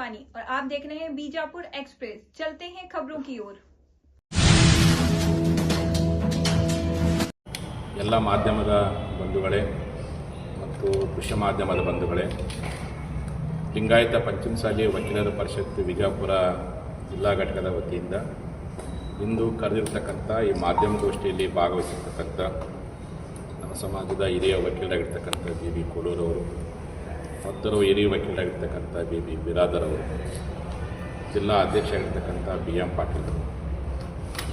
शिवानी और आप देख रहे हैं बीजापुर एक्सप्रेस चलते हैं खबरों की ओर ಎಲ್ಲ ಮಾಧ್ಯಮದ ಬಂಧುಗಳೇ ಮತ್ತು ದೃಶ್ಯ ಮಾಧ್ಯಮದ ಬಂಧುಗಳೇ ಲಿಂಗಾಯತ ಪಂಚಮಸಾಲಿ ವಕೀಲರ ಪರಿಷತ್ತು ವಿಜಯಪುರ ಜಿಲ್ಲಾ ಘಟಕದ ವತಿಯಿಂದ ಇಂದು ಕರೆದಿರ್ತಕ್ಕಂಥ ಈ ಮಾಧ್ಯಮಗೋಷ್ಠಿಯಲ್ಲಿ ಭಾಗವಹಿಸಿರ್ತಕ್ಕಂಥ ನಮ್ಮ ಸಮಾಜದ ಹಿರಿಯ ವಕೀಲರಾಗಿರ್ತಕ್ಕಂಥ ಬಿ ಬಿ ಕೋಲೂರವರು ಮತ್ತರು ಹಿರಿಯ ವಕೀಲರಾಗಿರ್ತಕ್ಕಂಥ ಬಿ ಬಿ ಬಿರಾದರ್ ಅವರು, ಜಿಲ್ಲಾ ಅಧ್ಯಕ್ಷರಾಗಿರ್ತಕ್ಕಂಥ ಬಿ ಎಂ ಪಾಟೀಲ್ ಅವರು,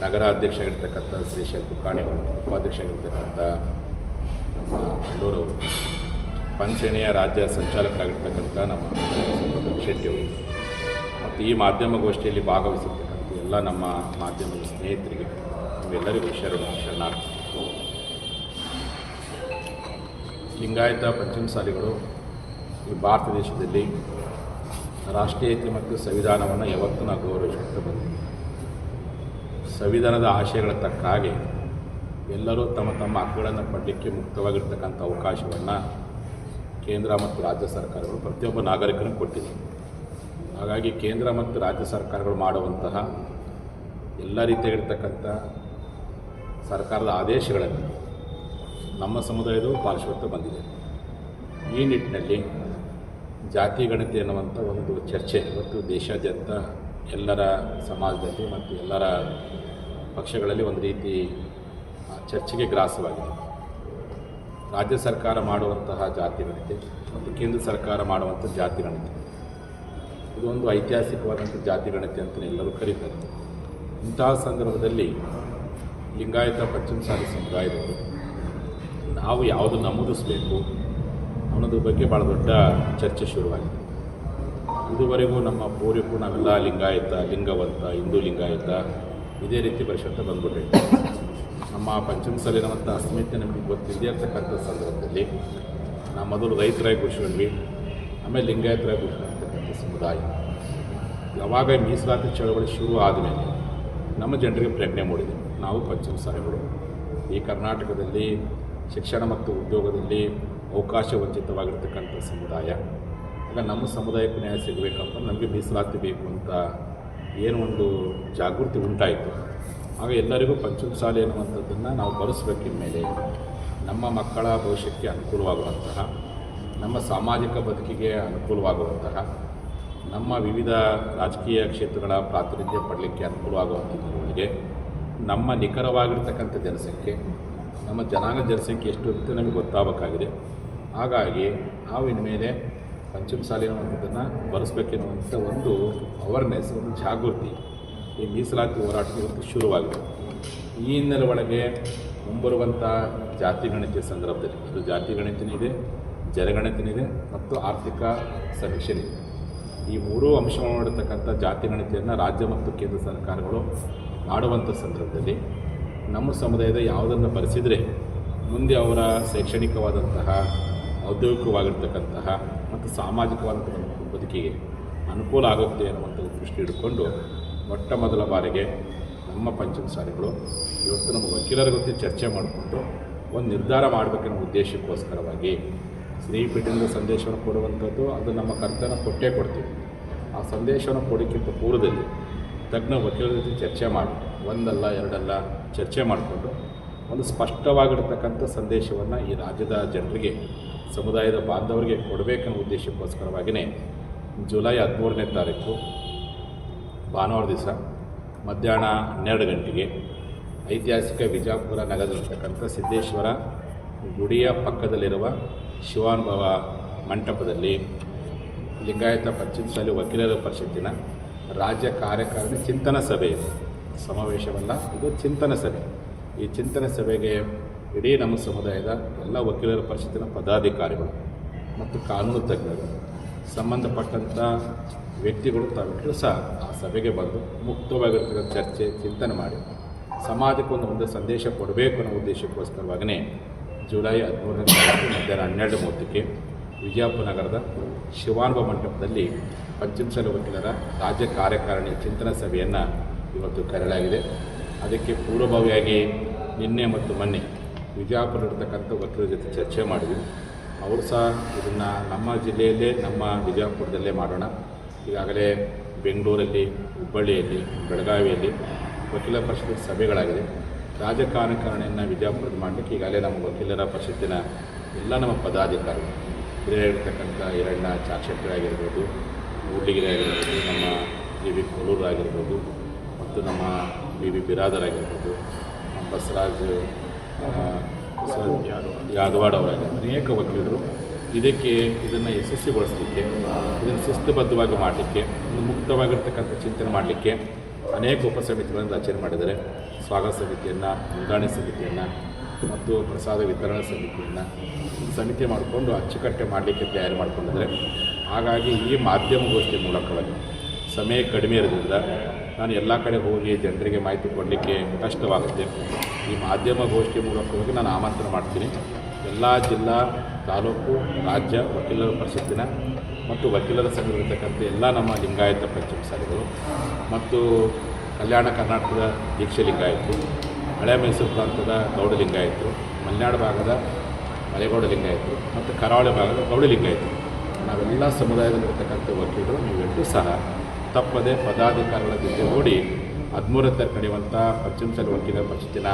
ನಗರ ಶ್ರೀ ಶ್ರೀಶೈಲ್ ಶ್ರೀ ಅವರು ಉಪಾಧ್ಯಕ್ಷರಾಗಿರ್ತಕ್ಕಂಥ ನಮ್ಮ ಅಲ್ಲೂರವರು ಪಂಚಣಿಯ ರಾಜ್ಯ ಸಂಚಾಲಕರಾಗಿರ್ತಕ್ಕಂಥ ನಮ್ಮ ಶೆಟ್ಟಿ ಅವರು, ಮತ್ತು ಈ ಮಾಧ್ಯಮಗೋಷ್ಠಿಯಲ್ಲಿ ಭಾಗವಹಿಸಿರ್ತಕ್ಕಂಥ ಎಲ್ಲ ನಮ್ಮ ಮಾಧ್ಯಮದ ಸ್ನೇಹಿತರಿಗೆ ನಾವೆಲ್ಲರಿಗೂ ಶರಣ, ಶರಣಾರ್ಥಿ. ಲಿಂಗಾಯತ ಪಂಚಮಸಾಲಿಗಳು ಈ ಭಾರತ ದೇಶದಲ್ಲಿ ರಾಷ್ಟ್ರೀಯತೆ ಮತ್ತು ಸಂವಿಧಾನವನ್ನು ಯಾವತ್ತೂ ನಾವು ಗೌರವಿಸುತ್ತಾ ಬಂದಿದ್ದೀವಿ ಸಂವಿಧಾನದ ಆಶಯಗಳ ತಕ್ಕ ಹಾಗೆ ಎಲ್ಲರೂ ತಮ್ಮ ತಮ್ಮ ಹಕ್ಕುಗಳನ್ನು ಪಡಲಿಕ್ಕೆ ಮುಕ್ತವಾಗಿರ್ತಕ್ಕಂಥ ಅವಕಾಶವನ್ನು ಕೇಂದ್ರ ಮತ್ತು ರಾಜ್ಯ ಸರ್ಕಾರಗಳು ಪ್ರತಿಯೊಬ್ಬ ನಾಗರಿಕನೂ ಕೊಟ್ಟಿದೆ. ಹಾಗಾಗಿ ಕೇಂದ್ರ ಮತ್ತು ರಾಜ್ಯ ಸರ್ಕಾರಗಳು ಮಾಡುವಂತಹ ಎಲ್ಲ ರೀತಿಯಾಗಿರ್ತಕ್ಕಂಥ ಸರ್ಕಾರದ ಆದೇಶಗಳನ್ನು ನಮ್ಮ ಸಮುದಾಯದವರು ಪಾಲಿಸುತ್ತಾ ಬಂದಿದೆ. ಈ ನಿಟ್ಟಿನಲ್ಲಿ ಜಾತಿ ಗಣತಿ ಎನ್ನುವಂಥ ಒಂದು ಚರ್ಚೆ. ಇವತ್ತು ದೇಶಾದ್ಯಂತ ಎಲ್ಲರ ಸಮಾಜದಲ್ಲಿ ಮತ್ತು ಎಲ್ಲರ ಪಕ್ಷಗಳಲ್ಲಿ ಒಂದು ರೀತಿ ಚರ್ಚೆಗೆ ಗ್ರಾಸವಾಗಿದೆ. ರಾಜ್ಯ ಸರ್ಕಾರ ಮಾಡುವಂತಹ ಜಾತಿ ಗಣತಿ ಮತ್ತು ಕೇಂದ್ರ ಸರ್ಕಾರ ಮಾಡುವಂಥ ಜಾತಿ ಗಣತಿ ಇದೊಂದು ಐತಿಹಾಸಿಕವಾದಂಥ ಜಾತಿ ಗಣತಿ ಅಂತ ಎಲ್ಲರೂ ಕರೀತಾರೆ. ಇಂತಹ ಸಂದರ್ಭದಲ್ಲಿ ಲಿಂಗಾಯತ ಪಂಚಮಸಾಲಿ ಸಮುದಾಯದವರು ನಾವು ಯಾವುದು ನಮೂದಿಸಬೇಕು ಅನ್ನೋದ್ರ ಬಗ್ಗೆ ಭಾಳ ದೊಡ್ಡ ಚರ್ಚೆ ಶುರುವಾಗಿದೆ. ಇದುವರೆಗೂ ನಮ್ಮ ಪೂರ್ವಿಕರು ನಾವೆಲ್ಲ ಲಿಂಗಾಯತ, ಲಿಂಗವಂತ, ಹಿಂದೂ ಲಿಂಗಾಯತ ಇದೇ ರೀತಿ ಪರಿಷತ್ತು ಬಂದ್ಬಿಟ್ಟಿದೆ. ನಮ್ಮ ಪಂಚಮಸಲ್ಲಿರುವಂಥ ಅಸ್ಮಿತೆ ನಮಗೆ ಗೊತ್ತಿದೆ ಅಂತಕ್ಕಂಥ ಸಂದರ್ಭದಲ್ಲಿ ನಾವು ಮೊದಲು ರೈತರಾಗಿ ಘೋಷಿಸಿದ್ವಿ ಆಮೇಲೆ ಲಿಂಗಾಯತರಾಗಿ ಘೋಷಿಸಿರ್ತಕ್ಕಂಥ ಸಮುದಾಯ. ಯಾವಾಗ ಮೀಸಲಾತಿ ಚಳವಳಿ ಶುರು ಆದಮೇಲೆ ನಮ್ಮ ಜನರಿಗೆ ಪ್ರಜ್ಞೆ ಮೂಡಿದೆ. ನಾವು ಪಂಚಮಸಾಲೆಗಳು. ಈ ಕರ್ನಾಟಕದಲ್ಲಿ ಶಿಕ್ಷಣ ಮತ್ತು ಉದ್ಯೋಗದಲ್ಲಿ ಅವಕಾಶ ವಂಚಿತವಾಗಿರ್ತಕ್ಕಂಥ ಸಮುದಾಯ. ಇಲ್ಲ, ನಮ್ಮ ಸಮುದಾಯಕ್ಕೆ ನ್ಯಾಯ ಸಿಗಬೇಕಂತ ನಮಗೆ ಮೀಸಲಾತಿ ಬೇಕು ಅಂತ ಏನು ಒಂದು ಜಾಗೃತಿ ಉಂಟಾಯಿತು. ಆಗ ಎಲ್ಲರಿಗೂ ಪಂಚಮಸಾಲಿ ಅನ್ನುವಂಥದ್ದನ್ನು ನಾವು ಬಳಸಬೇಕಿನ ಮೇಲೆ ನಮ್ಮ ಮಕ್ಕಳ ಭವಿಷ್ಯಕ್ಕೆ ಅನುಕೂಲವಾಗುವಂತಹ, ನಮ್ಮ ಸಾಮಾಜಿಕ ಬದುಕಿಗೆ ಅನುಕೂಲವಾಗುವಂತಹ, ನಮ್ಮ ವಿವಿಧ ರಾಜಕೀಯ ಕ್ಷೇತ್ರಗಳ ಪ್ರಾತಿನಿಧ್ಯ ಪಡಲಿಕ್ಕೆ ಅನುಕೂಲವಾಗುವಂಥದ್ರೊಳಗೆ ನಮ್ಮ ನಿಖರವಾಗಿರ್ತಕ್ಕಂಥ ಜನಸಂಖ್ಯೆ, ನಮ್ಮ ಜನಾಂಗ ಜನಸಂಖ್ಯೆ ಎಷ್ಟು ಅಂತ ನಮಗೆ ಗೊತ್ತಾಗಬೇಕಾಗಿದೆ. ಹಾಗಾಗಿ ನಾವು ಇನ್ಮೇಲೆ ಪಂಚಮಸಾಲಿ ಅನ್ನುವಂಥದ್ದನ್ನು ಬರೆಸ್ಬೇಕೆನ್ನುವಂಥ ಒಂದು ಅವೇರ್ನೆಸ್ ಒಂದು ಜಾಗೃತಿ ಈ ಮೀಸಲಾತಿ ಹೋರಾಟ ಇವತ್ತು ಶುರುವಾಗಿದೆ. ಈ ಹಿನ್ನೆಲೆ ಒಳಗೆ ಮುಂಬರುವಂಥ ಜಾತಿ ಗಣತಿಯ ಸಂದರ್ಭದಲ್ಲಿ ಅದು ಜಾತಿ ಗಣಿತನೂ ಇದೆ ಮತ್ತು ಆರ್ಥಿಕ ಸಮೀಕ್ಷೆನೂ ಇದೆ. ಈ ಮೂರೂ ಅಂಶವನ್ನು ಮಾಡಿರ್ತಕ್ಕಂಥ ಜಾತಿ ಗಣತಿಯನ್ನು ರಾಜ್ಯ ಮತ್ತು ಕೇಂದ್ರ ಸರ್ಕಾರಗಳು ಮಾಡುವಂಥ ಸಂದರ್ಭದಲ್ಲಿ ನಮ್ಮ ಸಮುದಾಯದ ಯಾವುದನ್ನು ಬರೆಸಿದರೆ ಮುಂದೆ ಅವರ ಶೈಕ್ಷಣಿಕವಾದಂತಹ ಔದ್ಯೋಗಿಕವಾಗಿರ್ತಕ್ಕಂತಹ ಮತ್ತು ಸಾಮಾಜಿಕವಾದಂಥ ಒಂದು ಬದುಕಿಗೆ ಅನುಕೂಲ ಆಗುತ್ತೆ ಅನ್ನುವಂಥ ದೃಷ್ಟಿ ಇಟ್ಕೊಂಡು ಮೊಟ್ಟ ಮೊದಲ ಬಾರಿಗೆ ನಮ್ಮ ಪಂಚಮಸಾಲಿಗಳು ಇವತ್ತು ನಮ್ಮ ವಕೀಲರ ಜೊತೆ ಚರ್ಚೆ ಮಾಡಿಕೊಂಡು ಒಂದು ನಿರ್ಧಾರ ಮಾಡಬೇಕೆನ್ನೋ ಉದ್ದೇಶಕ್ಕೋಸ್ಕರವಾಗಿ ಶ್ರೀಪೀಠದಿಂದ ಸಂದೇಶವನ್ನು ಕೊಡುವಂಥದ್ದು, ಅದು ನಮ್ಮ ಕರ್ತನ ಕೊಟ್ಟೇ ಕೊಡ್ತೀವಿ. ಆ ಸಂದೇಶವನ್ನು ಕೊಡೋಕ್ಕಿಂತ ಪೂರ್ವದಲ್ಲಿ ತಜ್ಞ ವಕೀಲರ ಜೊತೆ ಚರ್ಚೆ ಮಾಡಿ, ಒಂದಲ್ಲ, ಎರಡಲ್ಲ ಚರ್ಚೆ ಮಾಡಿಕೊಂಡು ಒಂದು ಸ್ಪಷ್ಟವಾಗಿರ್ತಕ್ಕಂಥ ಸಂದೇಶವನ್ನು ಈ ರಾಜ್ಯದ ಜನರಿಗೆ ಸಮುದಾಯದ ಬಾಂಧವರಿಗೆ ಕೊಡಬೇಕನ್ನೋ ಉದ್ದೇಶಕ್ಕೋಸ್ಕರವಾಗಿಯೇ ಜುಲೈ ಹದಿಮೂರನೇ ತಾರೀಕು ಭಾನುವಾರ ದಿವಸ ಮಧ್ಯಾಹ್ನ ಹನ್ನೆರಡು ಗಂಟೆಗೆ ಐತಿಹಾಸಿಕ ವಿಜಾಪುರ ನಗರದಲ್ಲಿರ್ತಕ್ಕಂಥ ಸಿದ್ದೇಶ್ವರ ಗುಡಿಯ ಪಕ್ಕದಲ್ಲಿರುವ ಶಿವಾನುಭವ ಮಂಟಪದಲ್ಲಿ ಲಿಂಗಾಯತ ಪಂಚಮಸಾಲಿ ವಕೀಲರ ಪರಿಷತ್ತಿನ ರಾಜ್ಯ ಕಾರ್ಯಕಾರಿಣಿ ಚಿಂತನ ಸಭೆ ಸಮಾವೇಶವಲ್ಲ, ಇದು ಚಿಂತನ ಸಭೆ. ಈ ಚಿಂತನ ಸಭೆಗೆ ಇಡೀ ನಮ್ಮ ಸಮುದಾಯದ ಎಲ್ಲ ವಕೀಲರ ಪರಿಷತ್ತಿನ ಪದಾಧಿಕಾರಿಗಳು ಮತ್ತು ಕಾನೂನು ತಜ್ಞರು, ಸಂಬಂಧಪಟ್ಟಂಥ ವ್ಯಕ್ತಿಗಳು ತಾವು ಸಹ ಆ ಸಭೆಗೆ ಬಂದು ಮುಕ್ತವಾಗಿರ್ತಕ್ಕಂಥ ಚರ್ಚೆ, ಚಿಂತನೆ ಮಾಡಿ ಸಮಾಜಕ್ಕೆ ಒಂದು ಒಂದು ಸಂದೇಶ ಕೊಡಬೇಕು ಅನ್ನೋ ಉದ್ದೇಶಕ್ಕೋಸ್ಕರವಾಗಿಯೇ ಜುಲೈ ಹದಿಮೂರನೇ ತಾರೀಕು ಮಧ್ಯಾಹ್ನ ಹನ್ನೆರಡು ಮೂವತ್ತಕ್ಕೆ ವಿಜಯಪುರ ನಗರದ ಶಿವಾನುಭ ಮಂಟಪದಲ್ಲಿ ಪಂಚಮಸಲ ವಕೀಲರ ರಾಜ್ಯ ಕಾರ್ಯಕಾರಿಣಿ ಚಿಂತನ ಸಭೆಯನ್ನು ಇವತ್ತು ಕರೆಯಲಾಗಿದೆ. ಅದಕ್ಕೆ ಪೂರ್ವಭಾವಿಯಾಗಿ ನಿನ್ನೆ ಮತ್ತು ಮೊನ್ನೆ ವಿಜಯಪುರದಲ್ಲಿರ್ತಕ್ಕಂಥ ವಕೀಲರ ಜೊತೆ ಚರ್ಚೆ ಮಾಡಿದ್ವಿ. ಅವರು ಸಹ ಇದನ್ನು ನಮ್ಮ ಜಿಲ್ಲೆಯಲ್ಲೇ, ನಮ್ಮ ವಿಜಯಪುರದಲ್ಲೇ ಮಾಡೋಣ. ಈಗಾಗಲೇ ಬೆಂಗಳೂರಲ್ಲಿ, ಹುಬ್ಬಳ್ಳಿಯಲ್ಲಿ, ಬೆಳಗಾವಿಯಲ್ಲಿ ವಕೀಲ ಪರಿಷತ್ ಸಭೆಗಳಾಗಿದೆ. ರಾಜಕಾರಣಕಾರಣೆಯನ್ನು ವಿಜಯಪುರದ ಮಾಡಲಿಕ್ಕೆ ಈಗಾಗಲೇ ನಮ್ಮ ವಕೀಲರ ಪರಿಷತ್ತಿನ ಎಲ್ಲ ನಮ್ಮ ಪದಾಧಿಕಾರಿಗಳು ಹಿರಿಯರಿರ್ತಕ್ಕಂಥ ಎರಡನ ಚಾಕ್ಷಟ್ಟಿ ಆಗಿರ್ಬೋದು ಊಟಿಗೆರೆ ಆಗಿರ್ಬೋದು, ನಮ್ಮ ಜಿ ವಿ ಕೋಲೂರು ಆಗಿರ್ಬೋದು, ಮತ್ತು ನಮ್ಮ ಬಿ ವಿ ಬಿರಾದರ್ ಆಗಿರ್ಬೋದು ಬಸವರಾಜ್ ಯಾದವಾಡ್ ಅವರಾಗಿ ಅನೇಕ ವಕೀಲರು ಇದಕ್ಕೆ ಇದನ್ನು ಯಶಸ್ವಿಗೊಳಿಸಲಿಕ್ಕೆ, ಇದನ್ನು ಶಿಸ್ತುಬದ್ಧವಾಗಿ ಮಾಡಲಿಕ್ಕೆ ಮುಕ್ತವಾಗಿರ್ತಕ್ಕಂಥ ಚಿಂತನೆ ಮಾಡಲಿಕ್ಕೆ ಅನೇಕ ಉಪಸಮಿತಿಗಳನ್ನು ರಚನೆ ಮಾಡಿದ್ದಾರೆ. ಸ್ವಾಗತ ಸಮಿತಿಯನ್ನು ನೋಂದಣಿ ಸಮಿತಿಯನ್ನು ಮತ್ತು ಪ್ರಸಾದ ವಿತರಣಾ ಸಮಿತಿಯನ್ನು ಸಮಿತಿ ಮಾಡಿಕೊಂಡು ಅಚ್ಚುಕಟ್ಟೆ ಮಾಡಲಿಕ್ಕೆ ತಯಾರು ಮಾಡಿಕೊಂಡಿದ್ದಾರೆ. ಹಾಗಾಗಿ ಈ ಮಾಧ್ಯಮಗೋಷ್ಠಿ ಮೂಲಕವಾಗಿ ಸಮಯ ಕಡಿಮೆ ಇರೋದ್ರಿಂದ ನಾನು ಎಲ್ಲ ಕಡೆ ಹೋಗಿ ಜನರಿಗೆ ಮಾಹಿತಿ ಕೊಡಲಿಕ್ಕೆ ಕಷ್ಟವಾಗುತ್ತೆ ಈ ಮಾಧ್ಯಮ ಗೋಷ್ಠಿ ಮೂಲಕವಾಗಿ ನಾನು ಆಮಂತ್ರಣ ಮಾಡ್ತೀನಿ. ಎಲ್ಲ ಜಿಲ್ಲಾ, ತಾಲೂಕು, ರಾಜ್ಯ ವಕೀಲರ ಪರಿಷತ್ತಿನ ಮತ್ತು ವಕೀಲರ ಸಂಘದಲ್ಲಿರ್ತಕ್ಕಂಥ ಎಲ್ಲ ನಮ್ಮ ಲಿಂಗಾಯತ ಪಂಚಮ ಸಾಲಿಗಳು ಮತ್ತು ಕಲ್ಯಾಣ ಕರ್ನಾಟಕದ ದೀಕ್ಷೆ ಲಿಂಗಾಯತು ಹಳೆ ಮೈಸೂರು ಪ್ರಾಂತದ ಗೌಡ ಲಿಂಗಾಯತರು, ಮಲೆನಾಡು ಭಾಗದ ಮಲೆಗೌಡ ಲಿಂಗಾಯತರು ಮತ್ತು ಕರಾವಳಿ ಭಾಗದ ಗೌಡ ಲಿಂಗಾಯತರು. ನಾವೆಲ್ಲ ಸಮುದಾಯದಲ್ಲಿರ್ತಕ್ಕಂಥ ವಕೀಲರು, ನೀವೆಲ್ಲರೂ ಸಹ ತಪ್ಪದೆ ಪದಾಧಿಕಾರಿಗಳ ಜೊತೆ ಹದಿಮೂರನೇ ತಾರೀಕು ನಡೆಯುವಂಥ ಪಶ್ಚಿಮ ವಕೀಲರ ಪರಿಷತ್ತಿನ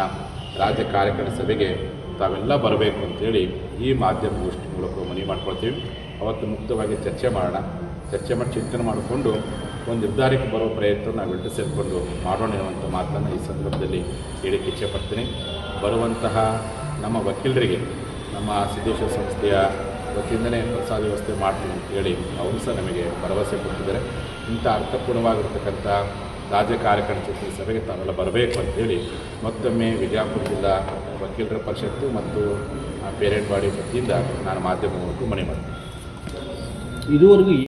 ರಾಜ್ಯ ಕಾರ್ಯಕಾರಿ ಸಭೆಗೆ ತಾವೆಲ್ಲ ಬರಬೇಕು ಅಂತೇಳಿ ಈ ಮಾಧ್ಯಮ ಗೋಷ್ಠಿ ಮೂಲಕ ಮನವಿ ಮಾಡ್ಕೊಳ್ತೀವಿ. ಅವತ್ತು ಮುಕ್ತವಾಗಿ ಚರ್ಚೆ ಮಾಡೋಣ. ಚರ್ಚೆ ಮಾಡಿ ಚಿಂತನೆ ಮಾಡಿಕೊಂಡು ಒಂದು ನಿರ್ಧಾರಕ್ಕೆ ಬರೋ ಪ್ರಯತ್ನ ನಾವೆಲ್ಲರೂ ಸೇರಿಕೊಂಡು ಮಾಡೋಣ ಎನ್ನುವಂಥ ಮಾತನ್ನು ಈ ಸಂದರ್ಭದಲ್ಲಿ ಹೇಳಿಕ್ಕೆ ಇಚ್ಛೆಪಡ್ತೀನಿ ಬರುವಂತಹ ನಮ್ಮ ವಕೀಲರಿಗೆ, ನಮ್ಮ ಸಿದ್ದೇಶ್ವರ ಸಂಸ್ಥೆಯ ವತಿಯಿಂದಲೇ ಪ್ರಸಾದ ವ್ಯವಸ್ಥೆ ಮಾಡ್ತೀವಿ ಅಂತ ಹೇಳಿ ಅವರು ಸಹ ನಮಗೆ ಭರವಸೆ ಕೊಟ್ಟಿದ್ದಾರೆ. ಇಂಥ ಅರ್ಥಪೂರ್ಣವಾಗಿರ್ತಕ್ಕಂಥ ರಾಜ್ಯ ಕಾರ್ಯಕಾರಿ ಜೊತೆ ಸಭೆಗೆ ತಾವೆಲ್ಲ ಬರಬೇಕು ಅಂತೇಳಿ ಮತ್ತೊಮ್ಮೆ ವಿಜಯಪುರ ಜಿಲ್ಲಾ ವಕೀಲರ ಪರಿಷತ್ತು ಮತ್ತು ಪೇರೆಂಟ್ ಬಾಡಿ ವತಿಯಿಂದ ನಾನು ಮಾಧ್ಯಮ ಮೂಲಕ ಮನವಿ ಮಾಡ್ತೀನಿ. ಇದುವರೆಗೂ